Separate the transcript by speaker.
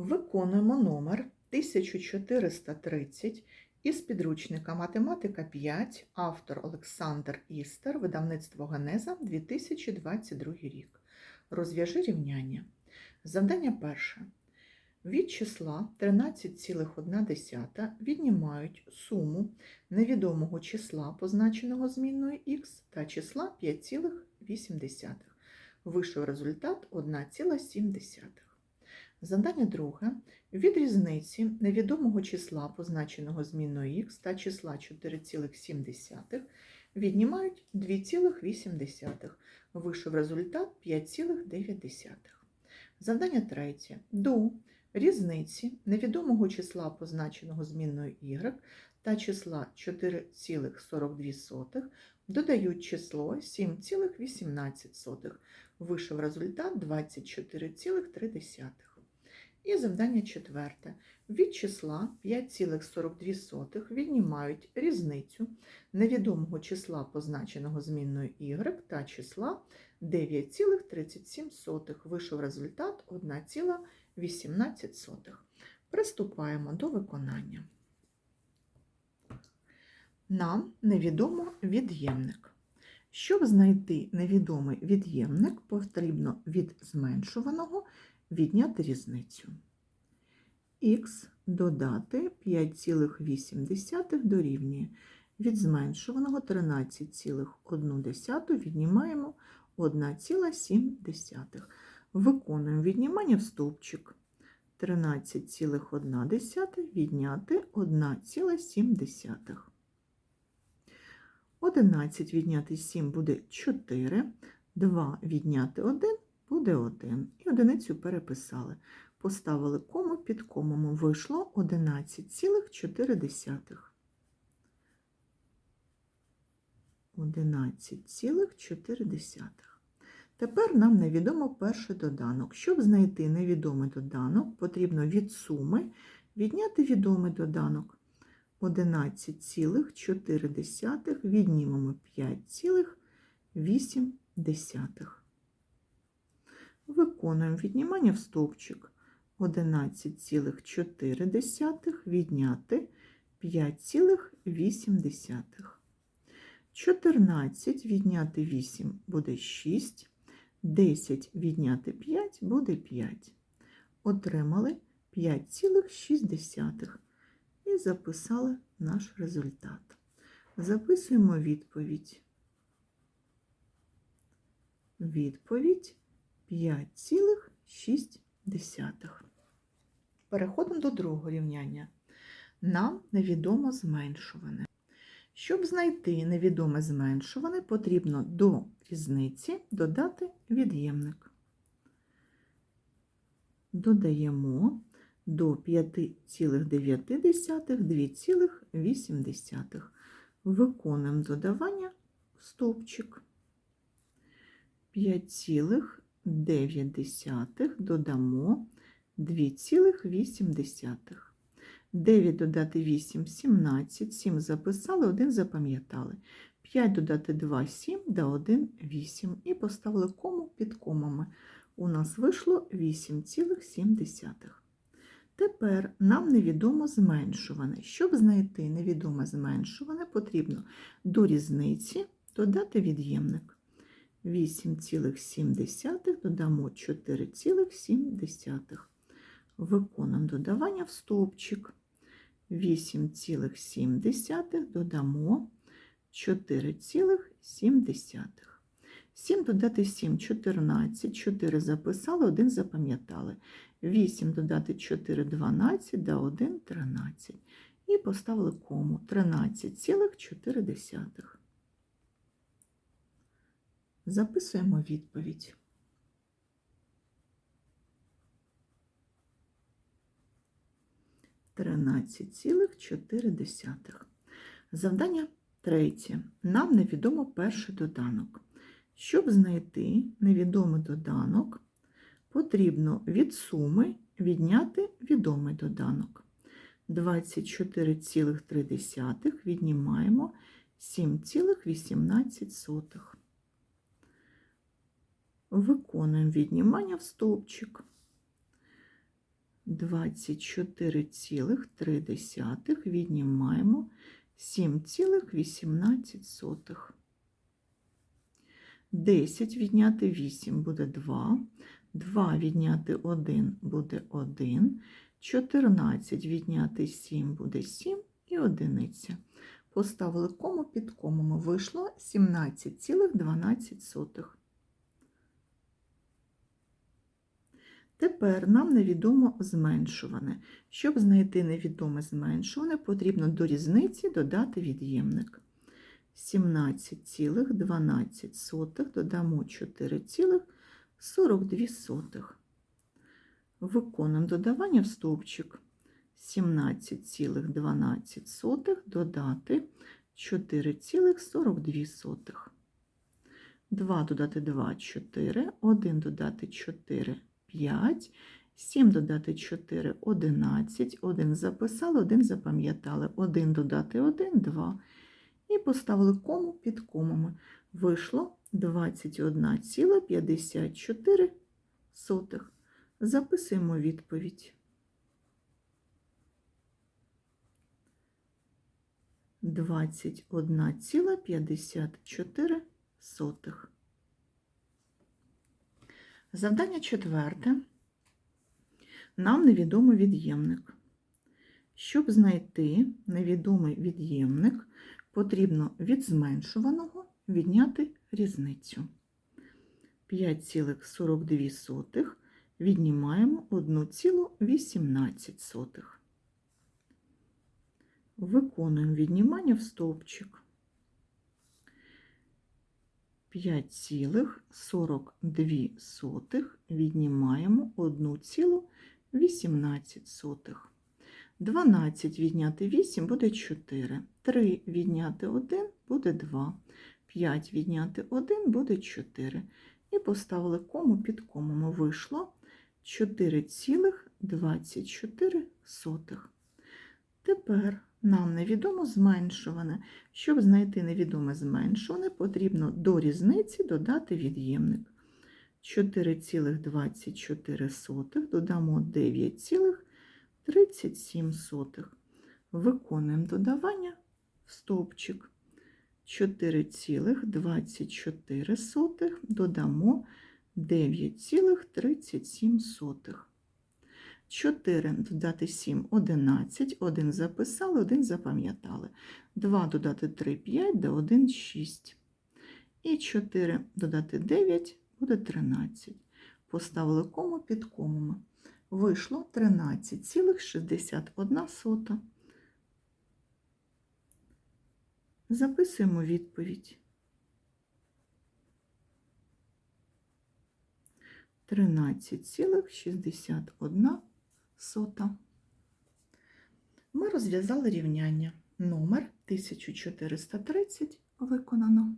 Speaker 1: Виконуємо номер 1430 із підручника Математика 5, автор Олександр Істер, видавництво Генеза 2022 рік. Розв'яжи рівняння. Завдання перше. Від числа 13,1 віднімають суму невідомого числа, позначеного змінною х, та числа 5,8. Вийшов результат 1,7. Завдання друге. Від різниці невідомого числа, позначеного зміною х та числа 4,7 віднімають 2,8. Вийшов результат 5,9. Завдання третє. До різниці невідомого числа, позначеного зміною y та числа 4,42 додають число 7,18. Вийшов результат 24,3. І завдання четверте. Від числа 5,42 віднімають різницю невідомого числа, позначеного змінною y, та числа 9,37. Вийшов результат 1,18. Приступаємо до виконання. Нам невідомо від'ємник. Щоб знайти невідомий від'ємник, потрібно від зменшуваного відняти різницю. Х додати 5,8 дорівнює. Від зменшуваного 13,1 віднімаємо 1,7. Виконуємо віднімання в стовпчик. 13,1 відняти 1,7. 11 відняти 7 буде 4, 2 відняти 1 буде 1. І одиницю переписали. Поставили кому під комому. Вийшло 11,4. 11,4. Тепер нам невідомо перший доданок. Щоб знайти невідомий доданок, потрібно від суми відняти відомий доданок. 11,4 віднімемо 5,8. Виконуємо віднімання в стовпчик 11,4 відняти 5,8. 14 відняти 8 буде 6, 10 відняти 5 буде 5. Отримали 5,6 і записали наш результат. Записуємо відповідь. Відповідь 5,6. Переходимо до другого рівняння. Нам невідомо зменшуване. Щоб знайти невідоме зменшуване, потрібно до різниці додати від'ємник. Додаємо до 5,9 2,8. Виконуємо додавання в стовпчик. 5,9 додамо 2,8. 9 додати 8 17, 7 записали, 1 запам'ятали. 5 додати 2 7 да 1 8. І поставили кому під комами. У нас вийшло 8,7. Тепер нам невідомо зменшуване. Щоб знайти невідоме зменшуване, потрібно до різниці додати від'ємник. 8,7 додамо 4,7. Виконуємо додавання в стовпчик. 8,7 додамо 4,7. 7 додати 7 14, 4 записали, 1 запам'ятали. 8 додати 4 12, да 1 13. І поставили кому 13,4. Записуємо відповідь. Тринадцять цілих чотири десятих. Завдання третє. Нам невідомо перший доданок. Щоб знайти невідомий доданок, потрібно від суми відняти відомий доданок. 24,3 віднімаємо 7,18. Виконуємо віднімання в стовпчик. 24,3 віднімаємо 7,18. 10 відняти 8 буде 2, 2 відняти 1 буде 1, 14 відняти 7 буде 7 і одиниця. Поставили кому під комами. Вийшло 17,12. Тепер нам невідомо зменшуване. Щоб знайти невідоме зменшуване, потрібно до різниці додати від'ємник. 17,12 додамо 4,42. Виконуємо додавання в стовпчик. 17,12 додати 4,42. 2 додати 2 – 4, 1 додати 4 – 5, 7 додати 4 – 11, 1 записали, 1 запам'ятали, 1 додати 1 – 2. І поставили кому під комами. Вийшло 21,54. Записуємо відповідь. 21,54. Завдання четверте. Нам невідомий від'ємник. Щоб знайти невідомий від'ємник, потрібно від зменшуваного відняти різницю. 5,42 віднімаємо 1,18. Виконуємо віднімання в стовпчик. 5,42 віднімаємо 1,18. 12 відняти 8 буде 4. 3 відняти 1 буде 2. 5 відняти 1 буде 4. І поставили кому під комами. Вийшло 4,24. Тепер нам невідомо зменшуване. Щоб знайти невідоме зменшуване, потрібно до різниці додати від'ємник. 4,24 додамо 9,37. Виконуємо додавання в стовпчик. 4,24 додамо 9,37. 4 додати 7 – 11, 1 записали, 1 запам'ятали. 2 додати 3 – 5, да 1 – 6. І 4 додати 9 буде 13. Поставили кому під комами. Вийшло 13,61. Записуємо відповідь. 13,61 сота. Ми розв'язали рівняння. Номер 1430 виконано.